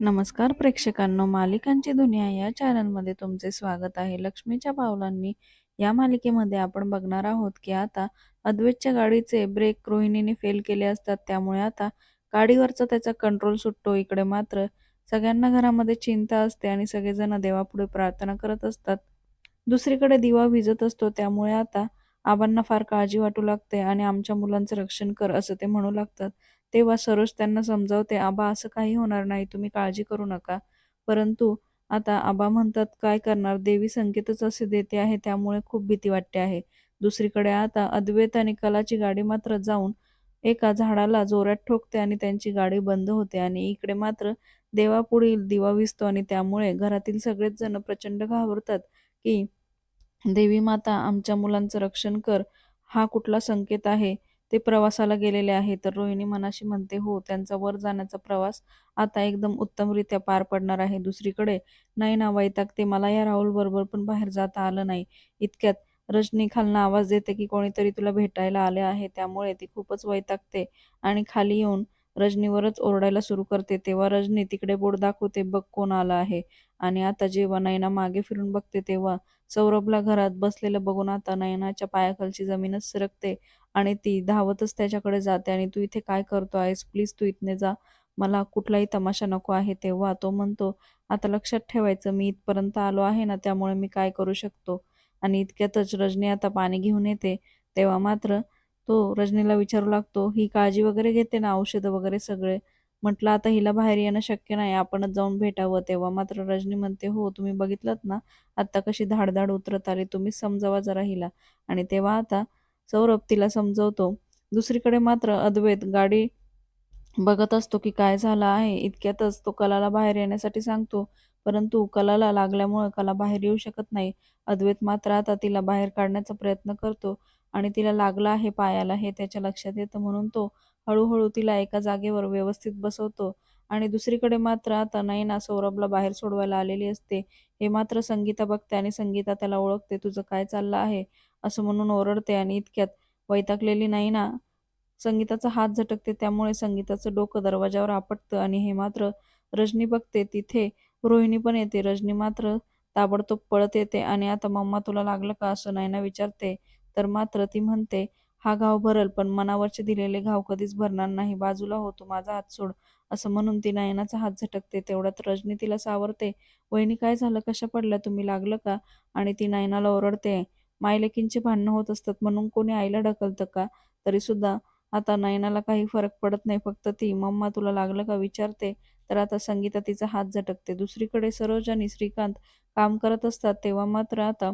नमस्कार प्रेक्षकांनो मालिकांची दुनिया या चॅनलमध्ये तुमचे स्वागत आहे. लक्ष्मीच्या पावलांनी या मालिकेमध्ये आपण बघणार आहोत की आता अद्वैतच्या गाडीचे ब्रेक रोहिणीने फेल केले असतात. त्यामुळे आता गाडीवरचा त्याचा कंट्रोल सुटतो. इकडे मात्र सगळ्यांना घरामध्ये चिंता असते आणि सगळेजण देवापुढे प्रार्थना करत असतात. दुसरीकडे दिवा विजत असतो. त्यामुळे आता आबांना फार काळजी वाटू लागते आणि आमच्या मुलांचं रक्षण कर असं ते म्हणू लागतात. तेव्हा सरोज त्यांना समजावते आबा असं काही होणार नाही तुम्ही काळजी करू नका. परंतु आता आबा म्हणतात काय करणार? देवी संकेतच असे देते आहे त्यामुळे खूप भीती वाटते आहे. दुसरीकडे आता अद्वैत आणि कलाची गाडी मात्र जाऊन एका झाडाला जोरात ठोकते आणि त्यांची गाडी बंद होते आणि इकडे मात्र देवापुढील दिवा विजतो आणि त्यामुळे घरातील सगळेच जण प्रचंड घाबरतात की देवी माता आमच्या मुलांचं रक्षण कर. हा कुठला संकेत आहे? ते प्रवासाला गेलेले आहे तर रोहिणी मनाशी म्हणते हो त्यांचा वर जाण्याचा प्रवास आता एकदम उत्तमरित्या पार पडणार आहे. दुसरीकडे नाही ना वैतागते मला या राहुल बरोबर पण बाहेर जाता आलं नाही. इतक्यात रजनी खालनं आवाज देते की कोणीतरी तुला भेटायला आले आहे. त्यामुळे ती खूपच वैतागते आणि खाली येऊन रजनीवरच ओरडायला सुरू करते. तेव्हा रजनी तिकडे बोट दाखवते बघ कोण आलं आहे. आणि आता जेव्हा नयना मागे फिरून बघते तेव्हा सौरभला घरात बसलेलं बघून आता नयनाच्या पायाखालची जमीनच सरकते. आणि ती धावतच त्याच्याकडे जाते आणि तू इथे काय करतो आहेस प्लीज तू इथने जा. मला कुठलाही तमाशा नको आहे. तेव्हा तो म्हणतो आता लक्षात ठेवायचं मी इथपर्यंत आलो आहे ना त्यामुळे मी काय करू शकतो? आणि इतक्यातच रजनी आता पाणी घेऊन येते. तेव्हा मात्र तो रजनीला विचारू लागतो ही काळजी वगैरे घेते ना औषधं वगैरे सगळे? म्हटलं आता हिला बाहेर येणं शक्य नाही आपणच जाऊन भेटावं. तेव्हा मात्र रजनी म्हणते हो तुम्ही बघितलं ना आत्ता कशी धाडधाड उतरत आली तुम्ही समजावा जरा हिला. आणि तेव्हा आता सौरभ तिला समजवतो. दुसरीकडे मात्र अद्वैत गाडी बघत असतो की काय झालं आहे. इतक्यातच तो कलाला बाहेर येण्यासाठी सांगतो परंतु कलाला लागल्यामुळे कला बाहेर येऊ शकत नाही. अद्वैत मात्र आता तिला बाहेर काढण्याचा प्रयत्न करतो आणि तिला लागला आहे पायाला हे त्याच्या लक्षात येतं म्हणून तो हळूहळू तिला एका जागेवर व्यवस्थित बसवतो. आणि दुसरीकडे मात्र आता नयना सौरभला बाहेर सोडवायला आलेली असते. हे मात्र संगीता बघते आणि संगीता त्याला ओळखते. तुझं काय चाललं आहे? असं म्हणून ओरडते आणि इतक्यात वैतागलेली नयना संगीताचा हात झटकते. त्यामुळे संगीताचं डोकं दरवाजावर आपटतं आणि हे मात्र रजनी बघते. तिथे रोहिणी पण येते. रजनी मात्र ताबडतोब पळत येते आणि आता मम्मा तुला लागलं का? असं नयना विचारते. तर मात्र ती म्हणते हा घाव भरल पण मनावरचे दिलेले घाव कधीच भरणार नाही. बाजूला होतो माझा हात सोड असं म्हणून ती नयनाचा हात झटकते. तेवढ्यात रजनी तिला सावरते. वहिनी काय झालं? कशा पडल्या? तुम्ही लागलं का? आणि ती नयनाला ओरडते. मायलेकींचे भांडणं होत असतात म्हणून कोणी आईला ढकलतं का? तरी सुद्धा आता नयनाला काही फरक पडत नाही. फक्त ती मम्मा तुला लागलं का? विचारते. तर आता संगीता तिचा हात झटकते. दुसरीकडे सरोज आणि श्रीकांत काम करत असतात. तेव्हा मात्र आता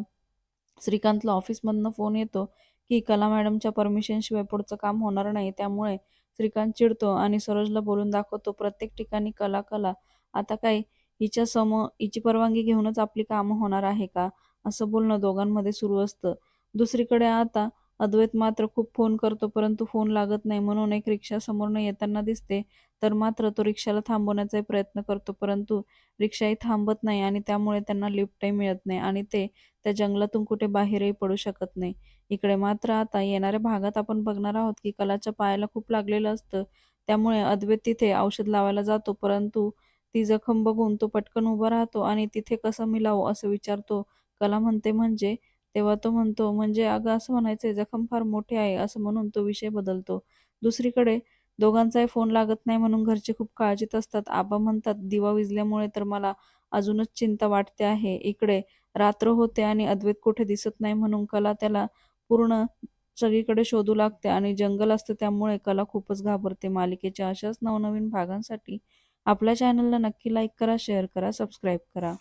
श्रीकांतला ऑफिसमधनं फोन येतो. की कला मॅडमच्या परमिशनशिवाय पुढचं काम होणार नाही. त्यामुळे श्रीकांत चिडतो आणि सरोजला बोलून दाखवतो प्रत्येक ठिकाणी कला कला. आता काय हिच्या समोर हिची परवानगी घेऊनच आपली कामं होणार आहे का? असं बोलणं दोघांमध्ये सुरू असतं. दुसरीकडे आता अद्वैत मात्र खूप फोन करतो परंतु फोन लागत नाही म्हणून एक रिक्षा न येताना दिसते तर मात्र तो रिक्षाला थांबवण्याचाही प्रयत्न करतो परंतु रिक्षाही थांबत नाही आणि त्यामुळे त्यांना लिफ्टही मिळत नाही आणि ते त्या जंगलातून कुठे बाहेरही पडू शकत नाही. इकडे मात्र आता येणाऱ्या भागात आपण बघणार आहोत की कलाच्या पायाला खूप लागलेलं असतं त्यामुळे अद्वैत तिथे औषध लावायला जातो परंतु ती जखम बघून तो पटकन उभा राहतो आणि तिथे कसं मिलावं असं विचारतो. कला म्हणते म्हणजे तेव्हा तो म्हणतो म्हणजे अगं असं म्हणायचंय जखम फार मोठी आहे असं म्हणून तो विषय बदलतो. दुसरीकडे दोघांचाही फोन लागत नाही म्हणून घरचे खूप काळजीत असतात. आबा म्हणतात दिवा विजल्यामुळे तर मला अजूनच चिंता वाटते आहे. इकडे रात्र होते आणि अद्वैत कुठे दिसत नाही म्हणून कला त्याला पूर्ण सगळीकडे शोधू लागते आणि जंगल असतं त्यामुळे कला खूपच घाबरते. मालिकेच्या अशाच नवनवीन भागांसाठी आपल्या चॅनलला नक्की लाईक करा शेअर करा सबस्क्राईब करा.